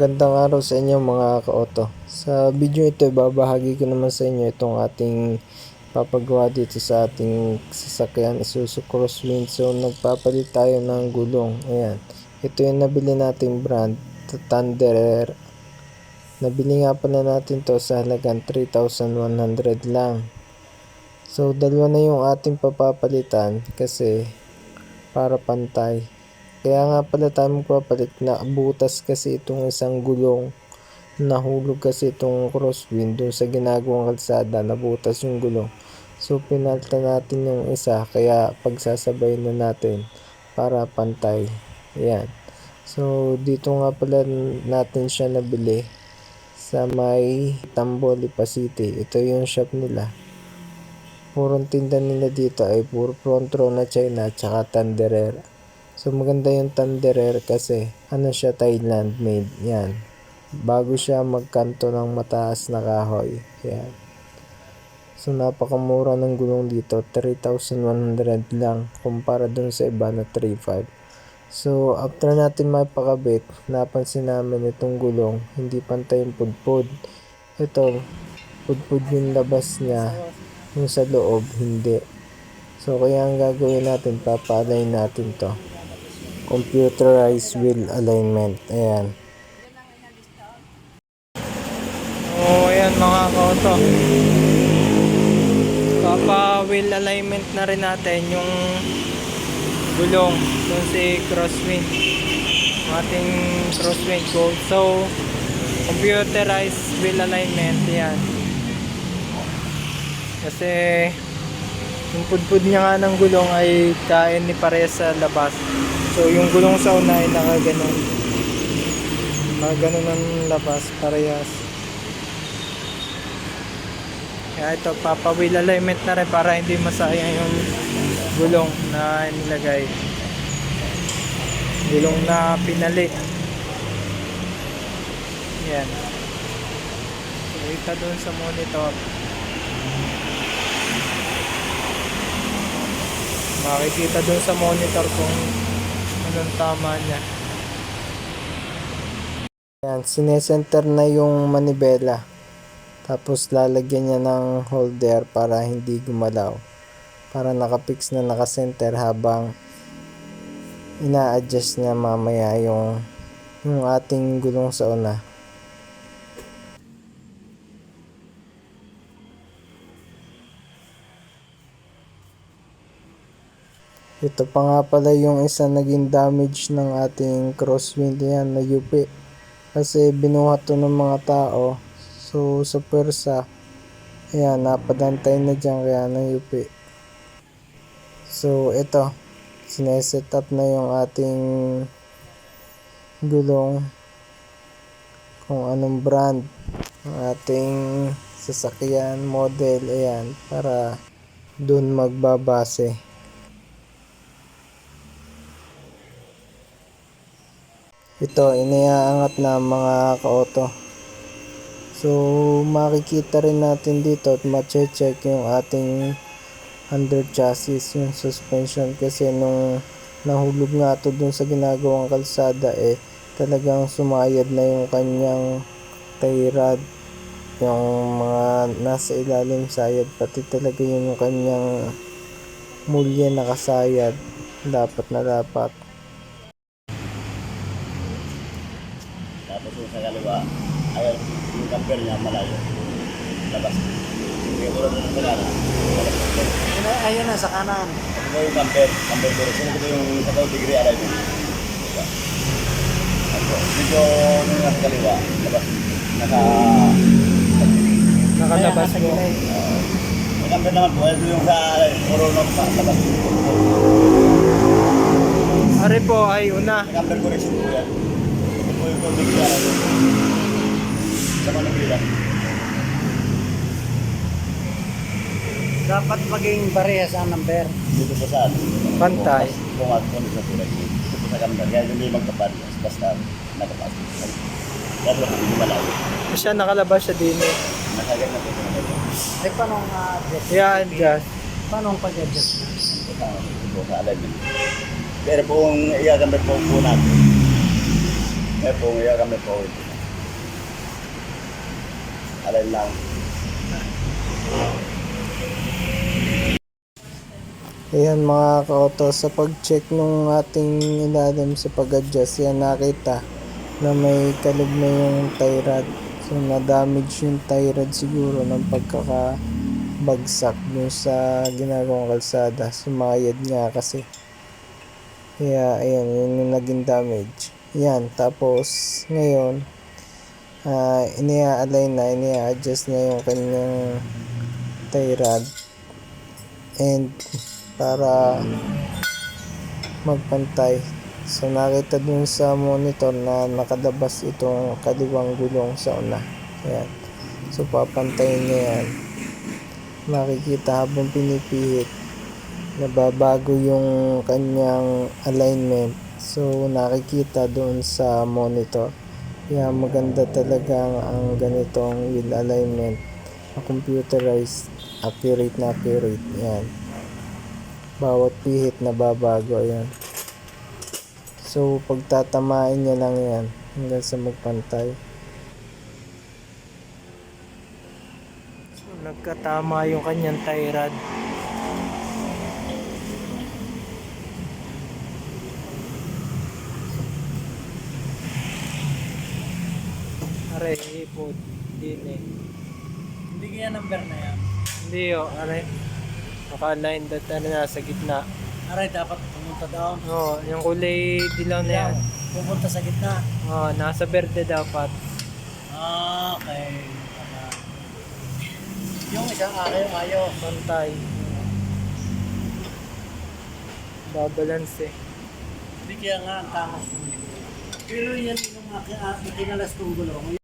Magandang araw sa inyo mga ka-auto. Sa video ito, babahagi ko naman sa inyo itong ating papagawa dito sa ating sasakyan Isuzu Crosswind. So, nagpapalit tayo ng gulong. Ayan. Ito yung nabili nating brand, Thunderer. Nabili nga pala natin to sa halagang 3,100 lang. So, dalawa na yung ating papapalitan kasi para pantay. Kaya nga pala tayo magpapalit na butas kasi itong isang gulong. Nahulog kasi itong crosswind doon sa ginagawang kalsada. Nabutas yung gulong. So pinalta natin yung isa kaya pagsasabay na natin para pantay. Ayan. So dito nga pala natin siya nabili sa may Tambo, Lipa City. Ito yung shop nila. Purong tinda nila dito ay puro front row na China tsaka Thunderer. So maganda yung Thunderer kasi ano siya Thailand made. Yan. Bago siya magkanto ng mataas na kahoy. Yan. So napakamura ng gulong dito. 3,100 lang kumpara dun sa iba na 3,500. So after natin mapakabit, napansin namin itong gulong. Hindi pantay yung pudpud. Ito, pudpud yung labas niya. Yung sa loob, hindi. So kaya ang gagawin natin, papalay natin to computerized wheel alignment. Ayan. Oh, ayan mga kauto. Papa wheel alignment na rin natin yung gulong dun si crosswind. Ating crosswind gold. So, computerized wheel alignment. Ayan. Kasi yung pudpud niya nga ng gulong ay kain ni parehas sa labas. So yung gulong sa una ay nakaganon. Nakaganon ang labas, parehas. Kaya ito, papawheel alignment na rin para hindi masayang yung gulong na nilagay. Gulong na pinali. Yan. So, kita doon sa monitor. Makikita dun sa monitor kung anong tama niya. Ayan, sinesenter na yung manibela. Tapos lalagyan niya ng holder para hindi gumalaw. Para nakapix na nakasenter habang ina-adjust niya mamaya yung yung ating gulong sa una. Ito pa nga pala yung isa naging damage ng ating crosswind yan na yupi. Kasi binuhat to ng mga tao. So sa pwersa, ayan, napadantay na dyan kaya na yupi. So ito, sineset up na yung ating gulong kung anong brand ng ating sasakyan, model, ayan, para dun magbabase. Ito, iniaangat na mga ka-auto. So, makikita rin natin dito at mache-check yung ating under chassis, yung suspension. Kasi nung nahulog nga to dun sa ginagawang kalsada, eh, talagang sumayad na yung kanyang tie rod. Yung mga nasa ilalim sayad, pati talaga yung kanyang mulya nakasayad. Dapat na dapat. Tapos yung sa kaliwa, ayun, camper niya malayo. Labas. Kaya ng sa kanan. labas ng camper. Ayun, ayun na, sa kanan. Ito yung camper, camper ko. Sino ko yung sa tao degree alignment. Diba? Ako, dito yung nasa kaliwa, labas. Naka... Nakalabas mo. gilid. Uh, yung camper naman po, ito yung sa puro no, sa labas. Ari po ay una. Sa camper correction po yan. Ito po yung degree alignment. Sa manubila. Dapat maging parehas ang number. Dito po sa Pantay. Kung at kung sa tulad. Dito po sa camper. Kaya hindi magkapad. Basta nakapad. Kaya po hindi malayo. Siya nakalabas siya din eh. Nakagat na po sa mga Eh, paano ang adjust? I-adjust. Paano ang pag-adjust kasama po sa alignment. Pero kung iyagamit po po natin, eh kung iyagamit po ito. Alin lang. Ayan mga ka-auto, sa pag-check nung ating ilalim sa pag-adjust, yan nakita na may kalog na yung tie rod. So na-damage yung tie rod siguro ng pagkakabagsak dun sa ginagawang kalsada. Sumayad nga kasi. Kaya ayan, yun yung naging damage. Yan, tapos ngayon, uh, inia-align na, inia-adjust na yung kanyang tie rod. And para magpantay. So nakita dun sa monitor na nakadabas itong kaliwang gulong sa una. Ayan. So papantayin niya yan. Makikita habang pinipihit nababago yung kanyang alignment. So nakikita doon sa monitor. Kaya maganda talaga ang, ganitong wheel alignment. Na computerized, accurate na accurate. Yan bawat pihit na babago ayan so pagtatamain niya lang yan hanggang sa magpantay so nagkatama yung kanyang tie rod Aray, ipod. Din eh. Hindi kaya number na yan. Hindi oh, aray. Naka-align that ano na sa gitna. Aray, dapat pumunta down. Oo, yung kulay dilaw na yan. Pupunta sa gitna. Oo, nasa berde dapat. Ah, okay. Tama. Yung isang ayaw, ayaw. Pantay. Babalance eh. Hindi kaya nga ang mo. Pero yan yung mga kinalas kong gulong.